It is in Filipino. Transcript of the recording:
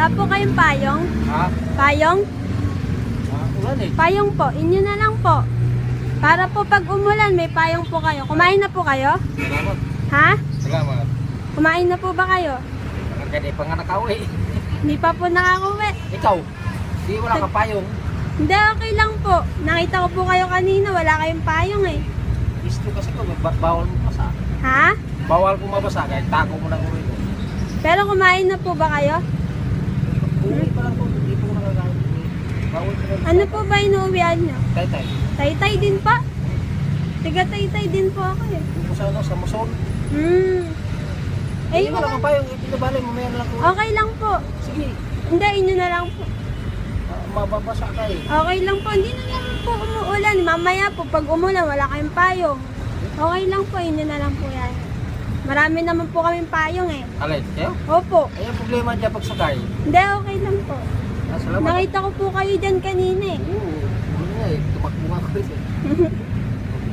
Wala po kayong payong? Ha? Payong? Ah, ulan eh. Payong po. Inyo na lang po. Para po pag umulan, may payong po kayo. Kumain na po kayo? Salamat. Ha? Salamat. Kumain na po ba kayo? Gani pa nga nakauwi. Hindi pa po nakakauwi. Ikaw, di wala ka payong. Hindi, okay lang po. Nakita ko po kayo kanina, wala kayong payong eh. Gusto kasi ko, ba- bawal mo mabasa. Ha? Bawal ko mabasa, kahit tako mo na ko. Pero kumain na po ba kayo? Uwi pa lang ko, hindi po ko nakakain. Bawal ko rin. Ano po ba inuuwian nyo? Tay, tay. Taytay din pa? Tiga taytay din po ako eh. Ko sa ano, sa muson. Hmm. Eh, Eh, wala kang payong, ipinabali mo, mayroon lang ko. okay lang po. Sige, Hindi, inyo na lang po. ah, mababasa ka eh. Okay lang po. Hindi na lang po umuulan. Mamaya po, pag umulan, wala kayong payong. Okay lang po. Inyo na lang po yan. Marami naman po kaming payong eh. Alay, kayo? Opo. Ay, ang problema dyan pag sakay. Hindi, okay lang po. Salamat. Nakita ko po kayo dyan kanina eh. Oo, ano nga eh, tumakbo nga ko rin eh.